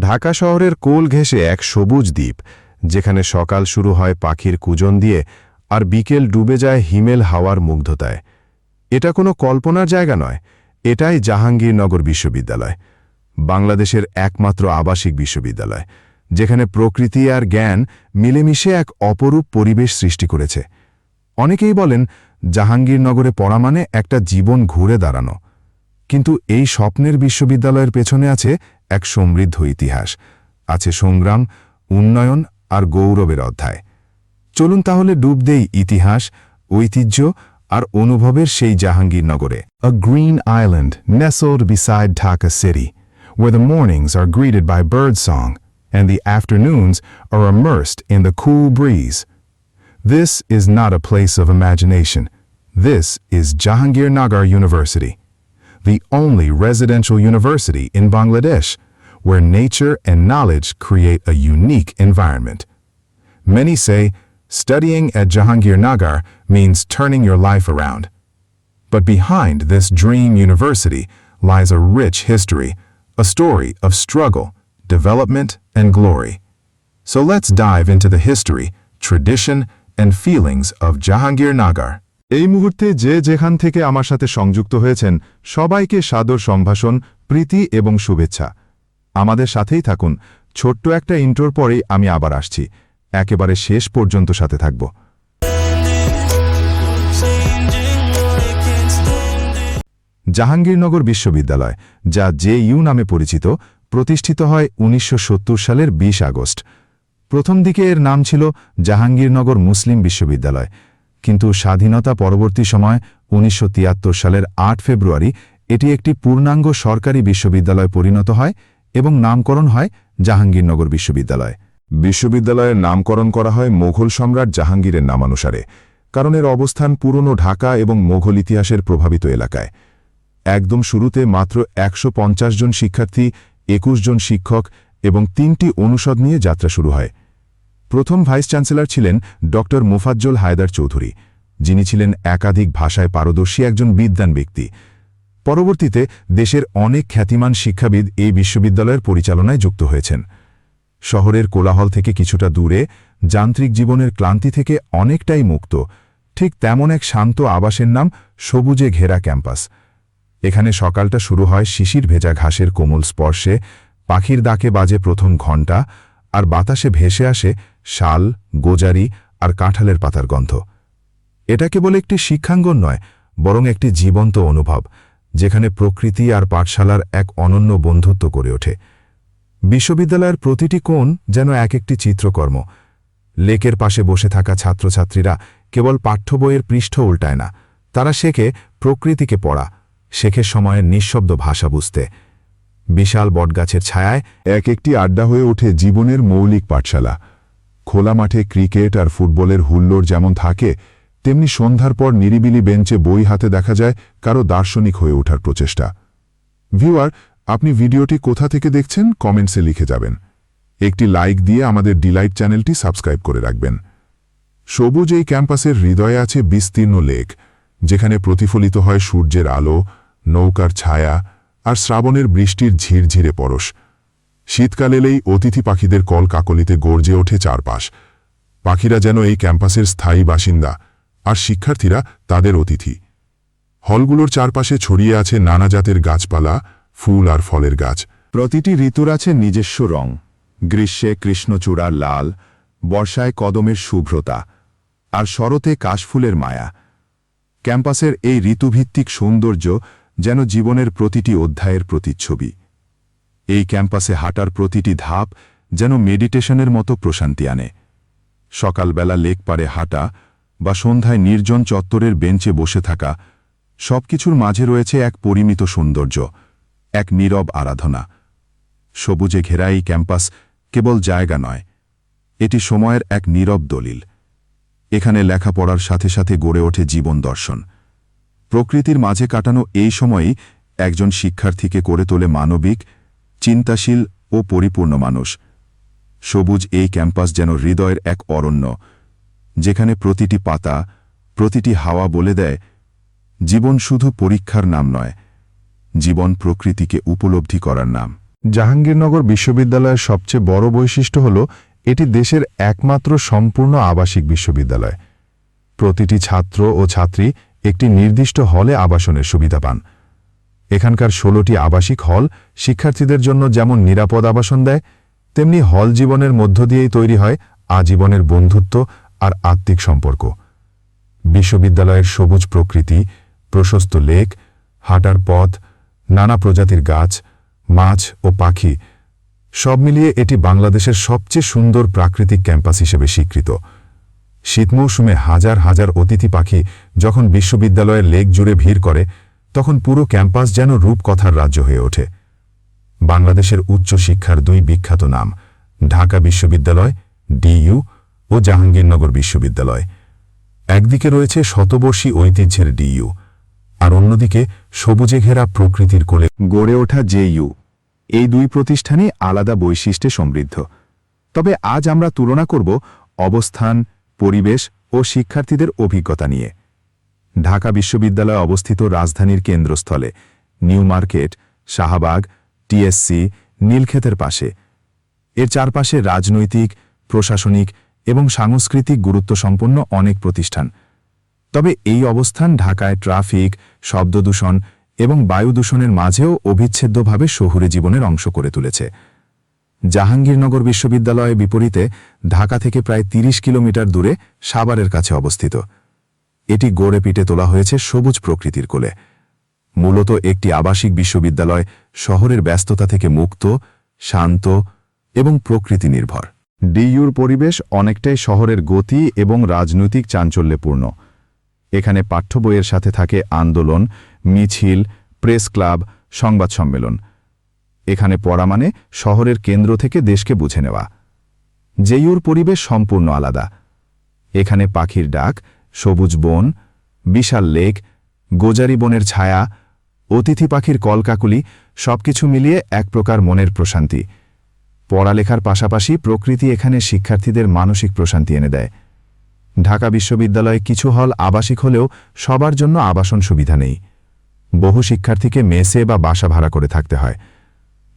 ঢাকা শহরের কোল ঘেঁষে এক সবুজ দ্বীপ, যেখানে সকাল শুরু হয় পাখির কুজন দিয়ে আর বিকেল ডুবে যায় হিমেল হাওয়ার মুগ্ধতায়। এটা কোনো কল্পনার জায়গা নয়, এটাই জাহাঙ্গীরনগর বিশ্ববিদ্যালয়, বাংলাদেশের একমাত্র আবাসিক বিশ্ববিদ্যালয়, যেখানে প্রকৃতি আর জ্ঞান মিলেমিশে এক অপরূপ পরিবেশ সৃষ্টি করেছে। অনেকেই বলেন, জাহাঙ্গীরনগরে পড়া মানে একটা জীবন ঘুরে দাঁড়ানো। কিন্তু এই স্বপ্নের বিশ্ববিদ্যালয়ের পেছনে আছে এক সমৃদ্ধ ইতিহাস আছে সংগ্রাম উন্নয়ন আর গৌরবের অধ্যায় চলুন তাহলে ডুব দেই ইতিহাস ঐতিহ্য আর অনুভবের সেই জাহাঙ্গীরনগরে A green island nestled beside Dhaka city, where the mornings are greeted by birdsong and the afternoons are immersed in the cool breeze. This is not a place of imagination. This is Jahangirnagar University, the only residential university in Bangladesh where nature and knowledge create a unique environment. Many say studying at Jahangirnagar means turning your life around. But behind this dream university lies a rich history, a story of struggle, development, and glory. So let's dive into the history, tradition, and feelings of Jahangirnagar. এই মুহূর্তে যে যেখান থেকে আমার সাথে সংযুক্ত হয়েছেন, সবাইকে সাদর সম্ভাষণ, প্রীতি এবং শুভেচ্ছা। আমাদের সাথেই থাকুন। ছোট্ট একটা ইন্টোর পরেই আমি আবার আসছি। একেবারে শেষ পর্যন্ত সাথে থাকব। জাহাঙ্গীরনগর বিশ্ববিদ্যালয়, যা জে ইউ নামে পরিচিত, প্রতিষ্ঠিত হয় উনিশশো সত্তর সালের ২০ আগস্ট। প্রথম দিকে এর নাম ছিল জাহাঙ্গীরনগর মুসলিম বিশ্ববিদ্যালয়। কিন্তু স্বাধীনতা পরবর্তী সময় উনিশশো তিয়াত্তর সালের আট ফেব্রুয়ারি এটি একটি পূর্ণাঙ্গ সরকারি বিশ্ববিদ্যালয় পরিণত হয় এবং নামকরণ হয় জাহাঙ্গীরনগর বিশ্ববিদ্যালয়। বিশ্ববিদ্যালয়ের নামকরণ করা হয় মোঘল সম্রাট জাহাঙ্গীরের নামানুসারে, কারণ এর অবস্থান পুরনো ঢাকা এবং মোঘল ইতিহাসের প্রভাবিত এলাকায়। একদম শুরুতে মাত্র একশো পঞ্চাশ জন শিক্ষার্থী, একুশ জন শিক্ষক এবং তিনটি অনুষদ নিয়ে যাত্রা শুরু হয়। প্রথম ভাইস চ্যান্সেলর ছিলেন ড মুফাজ্জল হায়দার চৌধুরী, যিনি ছিলেন একাধিক ভাষায় পারদর্শী একজন বিদ্যান ব্যক্তি। পরবর্তীতে দেশের অনেক খ্যাতিমান শিক্ষাবিদ এই বিশ্ববিদ্যালয়ের পরিচালনায় যুক্ত হয়েছেন। শহরের কোলাহল থেকে কিছুটা দূরে, যান্ত্রিক জীবনের ক্লান্তি থেকে অনেকটাই মুক্ত, ঠিক তেমন এক শান্ত আবাসের নাম সবুজে ঘেরা ক্যাম্পাস। এখানে সকালটা শুরু হয় শিশির ভেজা ঘাসের কোমল স্পর্শে, পাখির ডাকে বাজে প্রথম ঘণ্টা আর বাতাসে ভেসে আসে শাল, গোজারি আর কাঁঠালের পাতার গন্ধ। এটা কেবল একটি শিক্ষাঙ্গন নয়, বরং একটি জীবন্ত অনুভব, যেখানে প্রকৃতি আর পাঠশালার এক অনন্য বন্ধুত্ব গড়ে ওঠে। বিশ্ববিদ্যালয়ের প্রতিটি কোণ যেন এক একটি চিত্রকর্ম। লেকের পাশে বসে থাকা ছাত্রছাত্রীরা কেবল পাঠ্য বইয়ের পৃষ্ঠ উল্টায় না, তারা শেখে প্রকৃতিকে পড়া, শেখে সময়ের নিঃশব্দ ভাষা বুঝতে। বিশাল বটগাছের ছায়ায় এক একটি আড্ডা হয়ে ওঠে জীবনের মৌলিক পাঠশালা। খোলা মাঠে ক্রিকেট আর ফুটবলের হুল্লোড় যেমন থাকে, তেমনি সন্ধ্যার পর নিরিবিলি বেঞ্চে বই হাতে দেখা যায় কারও দার্শনিক হয়ে ওঠার প্রচেষ্টা। ভিউয়ার, আপনি ভিডিওটি কোথা থেকে দেখছেন কমেন্টসে লিখে যাবেন। একটি লাইক দিয়ে আমাদের ডিলাইট চ্যানেলটি সাবস্ক্রাইব করে রাখবেন। সবুজ এই ক্যাম্পাসের হৃদয়ে আছে বিস্তীর্ণ লেক, যেখানে প্রতিফলিত হয় সূর্যের আলো, নৌকার ছায়া আর শ্রাবণের বৃষ্টির ঝিরঝিরে পরশ। শীতকাল এলেই অতিথি পাখিদের কল কাকলিতে গর্জে ওঠে চারপাশ। পাখিরা যেন এই ক্যাম্পাসের স্থায়ী বাসিন্দা, আর শিক্ষার্থীরা তাদের অতিথি। হলগুলোর চারপাশে ছড়িয়ে আছে নানা জাতের গাছপালা, ফুল আর ফলের গাছ। প্রতিটি ঋতুর আছে নিজস্ব রং। গ্রীষ্মে কৃষ্ণচূড়ার লাল, বর্ষায় কদমের শুভ্রতা, আর শরতে কাশফুলের মায়া। ক্যাম্পাসের এই ঋতুভিত্তিক সৌন্দর্য যেন জীবনের প্রতিটি অধ্যায়ের প্রতিচ্ছবি। এই ক্যাম্পাসে হাঁটার প্রতিটি ধাপ যেন মেডিটেশনের মতো প্রশান্তি আনে। সকালবেলা লেক পারে হাঁটা বা সন্ধ্যায় নির্জন চত্বরের বেঞ্চে বসে থাকা সবকিছুর মাঝে রয়েছে এক পরিমিত সৌন্দর্য, এক নীরব আরাধনা। সবুজে ঘেরা এই ক্যাম্পাস কেবল জায়গা নয়, এটি সময়ের এক নীরব দলিল। এখানে লেখাপড়ার সাথে সাথে গড়ে ওঠে জীবন দর্শন। প্রকৃতির মাঝে কাটানো এই সময়েই একজন শিক্ষার্থীকে করে তোলে মানবিক, চিন্তাশীল ও পরিপূর্ণ মানুষ। সবুজ এই ক্যাম্পাস যেন হৃদয়ের এক অরণ্য, যেখানে প্রতিটি পাতা, প্রতিটি হাওয়া বলে দেয়, জীবন শুধু পরীক্ষার নাম নয়, জীবন প্রকৃতিকে উপলব্ধি করার নাম। জাহাঙ্গীরনগর বিশ্ববিদ্যালয়ের সবচেয়ে বড় বৈশিষ্ট্য হল, এটি দেশের একমাত্র সম্পূর্ণ আবাসিক বিশ্ববিদ্যালয়। প্রতিটি ছাত্র ও ছাত্রী একটি নির্দিষ্ট হলে আবাসনের সুবিধা পান। এখানকার ষোলোটি আবাসিক হল শিক্ষার্থীদের জন্য যেমন নিরাপদ আবাসন দেয়, তেমনি হল জীবনের মধ্য দিয়েই তৈরি হয় আজীবনের বন্ধুত্ব আর আত্মিক সম্পর্ক। বিশ্ববিদ্যালয়ের সবুজ প্রকৃতি, প্রশস্ত লেক, হাঁটার পথ, নানা প্রজাতির গাছ, মাছ ও পাখি সব মিলিয়ে এটি বাংলাদেশের সবচেয়ে সুন্দর প্রাকৃতিক ক্যাম্পাস হিসেবে স্বীকৃত। শীত মৌসুমে হাজার হাজার অতিথি পাখি যখন বিশ্ববিদ্যালয়ের লেক জুড়ে ভিড় করে, তখন পুরো ক্যাম্পাস যেন রূপকথার রাজ্য হয়ে ওঠে। বাংলাদেশের উচ্চ শিক্ষার দুই বিখ্যাত নাম, ঢাকা বিশ্ববিদ্যালয় ডিইউ ও জাহাঙ্গীরনগর বিশ্ববিদ্যালয়। একদিকে রয়েছে শতবর্ষী ঐতিহ্যের ডিইউ আর অন্যদিকে সবুজে ঘেরা প্রকৃতির কোলে গড়ে ওঠা জেইউ এই দুই প্রতিষ্ঠানই আলাদা বৈশিষ্ট্যে সমৃদ্ধ। তবে আজ আমরা তুলনা করব অবস্থান পরিবেশ ও শিক্ষার্থীদের অভিজ্ঞতা নিয়ে। ঢাকা বিশ্ববিদ্যালয় অবস্থিত রাজধানীর কেন্দ্রস্থলে নিউ মার্কেট, শাহবাগ, টিএসসি, নীলক্ষেতের পাশে। এর চারপাশে রাজনৈতিক, প্রশাসনিক এবং সাংস্কৃতিক গুরুত্বসম্পন্ন অনেক প্রতিষ্ঠান। তবে এই অবস্থান ঢাকায় ট্রাফিক, শব্দদূষণ এবং বায়ু দূষণের মাঝেও অবিচ্ছেদ্যভাবে শহুরে জীবনের অংশ করে তুলেছে। জাহাঙ্গীরনগর বিশ্ববিদ্যালয়ের বিপরীতে ঢাকা থেকে প্রায় ৩০ কিলোমিটার দূরে সাভারের কাছে অবস্থিত। এটি গড়ে পিটে তোলা হয়েছে সবুজ প্রকৃতির কোলে। মূলত একটি আবাসিক বিশ্ববিদ্যালয় শহরের ব্যস্ততা থেকে মুক্ত, শান্ত এবং প্রকৃতি নির্ভর ডিইউর পরিবেশ অনেকটাই শহরের গতি এবং রাজনৈতিক চাঞ্চল্যপূর্ণ। এখানে পাঠ্য বইয়ের সাথে থাকে আন্দোলন, মিছিল, প্রেস ক্লাব, সংবাদ সম্মেলন। এখানে পড়া মানে শহরের কেন্দ্র থেকে দেশকে বুঝে নেওয়া। জেইউর পরিবেশ সম্পূর্ণ আলাদা। এখানে পাখির ডাক, সবুজ বন, বিশাল লেক, গোজারি বনের ছায়া, অতিথি পাখির কলকাকুলি, সবকিছু মিলিয়ে এক প্রকার মনের প্রশান্তি। পড়ালেখার পাশাপাশি প্রকৃতি এখানে শিক্ষার্থীদের মানসিক প্রশান্তি এনে দেয়। ঢাকা বিশ্ববিদ্যালয়ে কিছু হল আবাসিক হলেও সবার জন্য আবাসন সুবিধা নেই। বহু শিক্ষার্থীকে মেসে বা বাসা ভাড়া করে থাকতে হয়।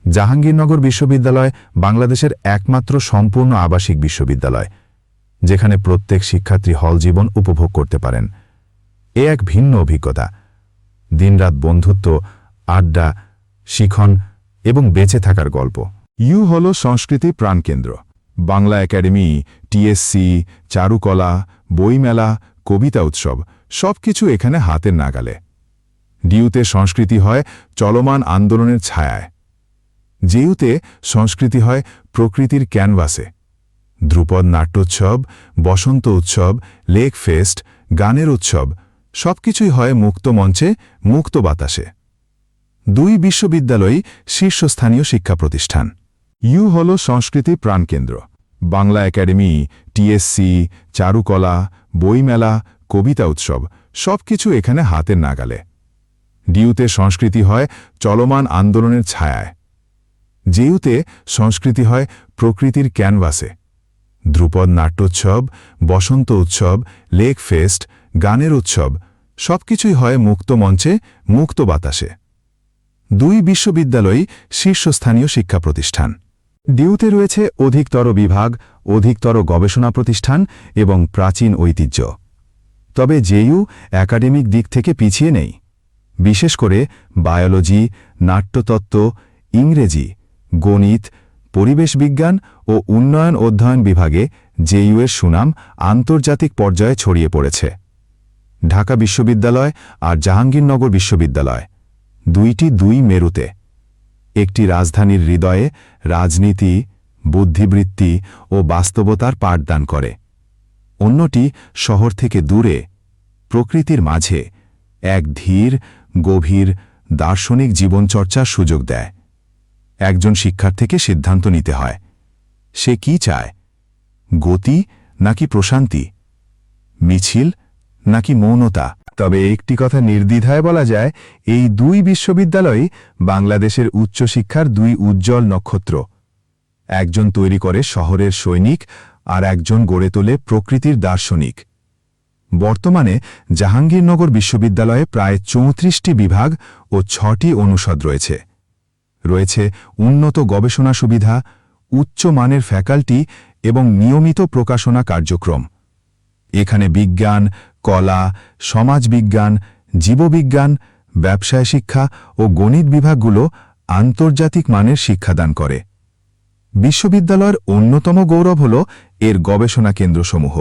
জাহাঙ্গীরনগর বিশ্ববিদ্যালয় বাংলাদেশের একমাত্র সম্পূর্ণ আবাসিক বিশ্ববিদ্যালয়, যেখানে প্রত্যেক শিক্ষার্থী হল জীবন উপভোগ করতে পারেন। এ এক ভিন্ন অভিজ্ঞতা। দিনরাত বন্ধুত্ব, আড্ডা, শিখন এবং বেঁচে থাকার গল্প। ইউ হল সংস্কৃতি প্রাণকেন্দ্র। বাংলা একাডেমি টিএসসি চারুকলা, বইমেলা, কবিতা উৎসব, সবকিছু এখানে হাতের নাগালে। ডিউতে সংস্কৃতি হয় চলমান আন্দোলনের ছায়ায়। জেউতে সংস্কৃতি হয় প্রকৃতির ক্যানভাসে। ধ্রুপদ নাট্যোৎসব, বসন্ত উৎসব, লেক ফেস্ট, গানের উৎসব, সবকিছুই হয় মুক্ত মঞ্চে, মুক্ত বাতাসে। দুই বিশ্ববিদ্যালয়ই শীর্ষস্থানীয় শিক্ষা প্রতিষ্ঠান। ইউ হল সংস্কৃতি প্রাণকেন্দ্র। বাংলা একাডেমি টিএসসি চারুকলা, বইমেলা, কবিতা উৎসব, সবকিছু এখানে হাতের নাগালে। ডিউতে সংস্কৃতি হয় চলমান আন্দোলনের ছায়ায়। জেউতে সংস্কৃতি হয় প্রকৃতির ক্যানভাসে। ধ্রুপদ নাট্যোৎসব, বসন্ত উৎসব, লেক ফেস্ট, গানের উৎসব, সবকিছুই হয় মুক্ত মঞ্চে, মুক্ত বাতাসে। দুই বিশ্ববিদ্যালয়ই শীর্ষস্থানীয় শিক্ষা প্রতিষ্ঠান। ডিউতে রয়েছে অধিকতর বিভাগ, অধিকতর গবেষণা প্রতিষ্ঠান এবং প্রাচীন ঐতিহ্য। তবে জেইউ একাডেমিক দিক থেকে পিছিয়ে নেই। বিশেষ করে বায়োলজি, নাট্যতত্ত্ব, ইংরেজি গণিত, পরিবেশ বিজ্ঞান ও উন্নয়ন অধ্যয়ন বিভাগে জেইউয়ের সুনাম আন্তর্জাতিক পর্যায়ে ছড়িয়ে পড়েছে। ঢাকা বিশ্ববিদ্যালয় আর জাহাঙ্গীরনগর বিশ্ববিদ্যালয়, দুইটি দুই মেরুতে। একটি রাজধানীর হৃদয়ে রাজনীতি, বুদ্ধিবৃত্তি ও বাস্তবতার পাঠদান করে। অন্যটি শহর থেকে দূরে, প্রকৃতির মাঝে, এক ধীর, গভীর, দার্শনিক জীবনচর্চার সুযোগ দেয়। একজন শিক্ষার্থীকে সিদ্ধান্ত নিতে হয়। সে কি চায়? গতি নাকি প্রশান্তি? মিছিল নাকি মৌনতা? তবে একটি কথা নির্দ্বিধায় বলা যায়, এই দুই বিশ্ববিদ্যালয়ই বাংলাদেশের উচ্চশিক্ষার দুই উজ্জ্বল নক্ষত্র। একজন তৈরি করে শহরের সৈনিক আর একজন গড়ে তোলে প্রকৃতির দার্শনিক। বর্তমানে জাহাঙ্গীরনগর বিশ্ববিদ্যালয়ে প্রায় চৌত্রিশটি বিভাগ ও ছটি অনুষদ রয়েছে। রয়েছে উন্নত গবেষণা সুবিধা, উচ্চ মানের ফ্যাকাল্টি এবং নিয়মিত প্রকাশনা কার্যক্রম। এখানে বিজ্ঞান, কলা, সমাজবিজ্ঞান, জীববিজ্ঞান, ব্যবসায় শিক্ষা ও গণিত বিভাগগুলো আন্তর্জাতিক মানের শিক্ষাদান করে। বিশ্ববিদ্যালয়ের অন্যতম গৌরব হল এর গবেষণা কেন্দ্রসমূহ,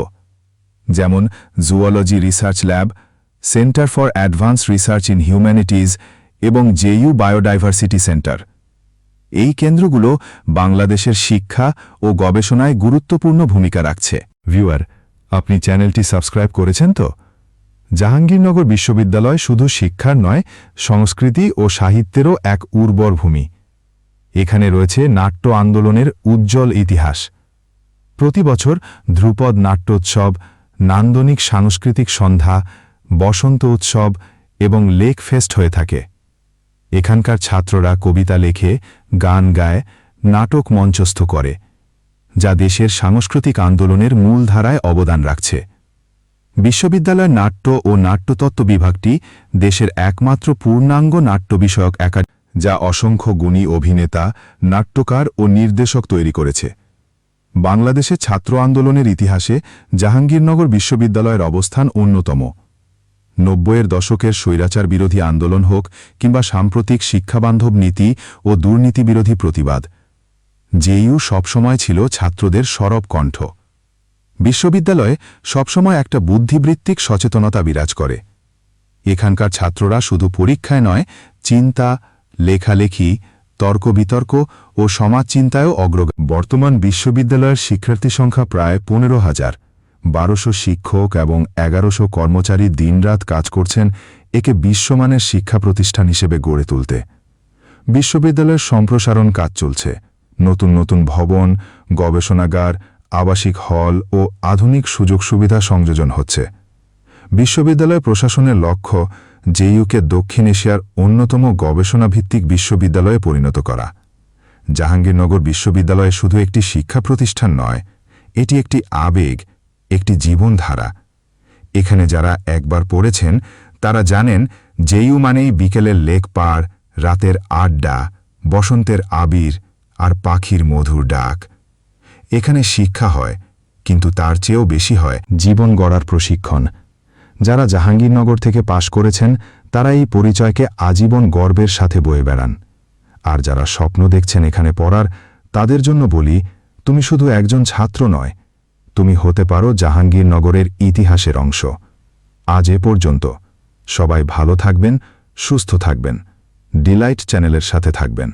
যেমন zoology research lab centre for advance research in humanities এবং জেইউ বায়োডাইভার্সিটি সেন্টার এই কেন্দ্রগুলো বাংলাদেশের শিক্ষা ও গবেষণায় গুরুত্বপূর্ণ ভূমিকা রাখছে। ভিউয়ার, আপনি চ্যানেলটি সাবস্ক্রাইব করেছেন তো? জাহাঙ্গীরনগর বিশ্ববিদ্যালয় শুধু শিক্ষার নয়, সংস্কৃতি ও সাহিত্যেরও এক উর্বর ভূমি। এখানে রয়েছে নাট্য আন্দোলনের উজ্জ্বল ইতিহাস। প্রতি বছর ধ্রুপদ নাট্যোৎসব, নান্দনিক সাংস্কৃতিক সন্ধ্যা, বসন্ত উৎসব এবং লেক ফেস্ট হয়ে থাকে। এখানকার ছাত্ররা কবিতা লেখে, গান গায়, নাটক মঞ্চস্থ করে, যা দেশের সাংস্কৃতিক আন্দোলনের মূলধারায় অবদান রাখছে। বিশ্ববিদ্যালয়ের নাট্য ও নাট্যতত্ত্ব বিভাগটি দেশের একমাত্র পূর্ণাঙ্গ নাট্য বিষয়ক একা যা অসংখ্য গুণী অভিনেতা, নাট্যকার ও নির্দেশক তৈরি করেছে। বাংলাদেশে ছাত্র আন্দোলনের ইতিহাসে জাহাঙ্গীরনগর বিশ্ববিদ্যালয়ের অবস্থান অন্যতম। নব্বইয়ের দশকের স্বৈরাচার বিরোধী আন্দোলন হোক কিংবা সাম্প্রতিক শিক্ষাবান্ধব নীতি ও দুর্নীতি বিরোধী প্রতিবাদ জেইউ সবসময় ছিল ছাত্রদের সরব কণ্ঠ। বিশ্ববিদ্যালয়ে সবসময় একটা বুদ্ধিবৃত্তিক সচেতনতা বিরাজ করে। এখানকার ছাত্ররা শুধু পরীক্ষায় নয়, চিন্তা, লেখালেখি তর্ক বিতর্ক ও সমাজ চিন্তায়ও অগ্রগ বর্তমান বিশ্ববিদ্যালয়ের শিক্ষার্থী সংখ্যা প্রায় পনেরো হাজার। বারোশো শিক্ষক এবং এগারোশো কর্মচারী দিনরাত কাজ করছেন একে বিশ্বমানের শিক্ষা প্রতিষ্ঠান হিসেবে গড়ে তুলতে। বিশ্ববিদ্যালয়ের সম্প্রসারণ কাজ চলছে। নতুন নতুন ভবন, গবেষণাগার, আবাসিক হল ও আধুনিক সুযোগ সুবিধা সংযোজন হচ্ছে। বিশ্ববিদ্যালয় প্রশাসনের লক্ষ্য জেইউকে দক্ষিণ এশিয়ার অন্যতম গবেষণাভিত্তিক বিশ্ববিদ্যালয়ে পরিণত করা। জাহাঙ্গীরনগর বিশ্ববিদ্যালয় শুধু একটি শিক্ষা প্রতিষ্ঠান নয়, এটি একটি আবেগ একটি জীবনধারা। এখানে যারা একবার পড়েছেন, তারা জানেন জেইউ মানেই বিকেলের লেক পাড় রাতের আড্ডা, বসন্তের আবির আর পাখির মধুর ডাক। এখানে শিক্ষা হয়, কিন্তু তার চেয়েও বেশি হয় জীবন গড়ার প্রশিক্ষণ। যারা জাহাঙ্গীরনগর থেকে পাশ করেছেন, তারা এই পরিচয়কে আজীবন গর্বের সাথে বয়ে বেড়ান। আর যারা স্বপ্ন দেখছেন এখানে পড়ার, তাদের জন্য বলি, তুমি শুধু একজন ছাত্র নয় তুমি হতে পারো জাহাঙ্গীরনগরের ইতিহাসের অংশ। আজ এ পর্যন্ত। সবাই ভালো থাকবেন, সুস্থ থাকবেন। ডিলাইট চ্যানেলের সাথে থাকবেন।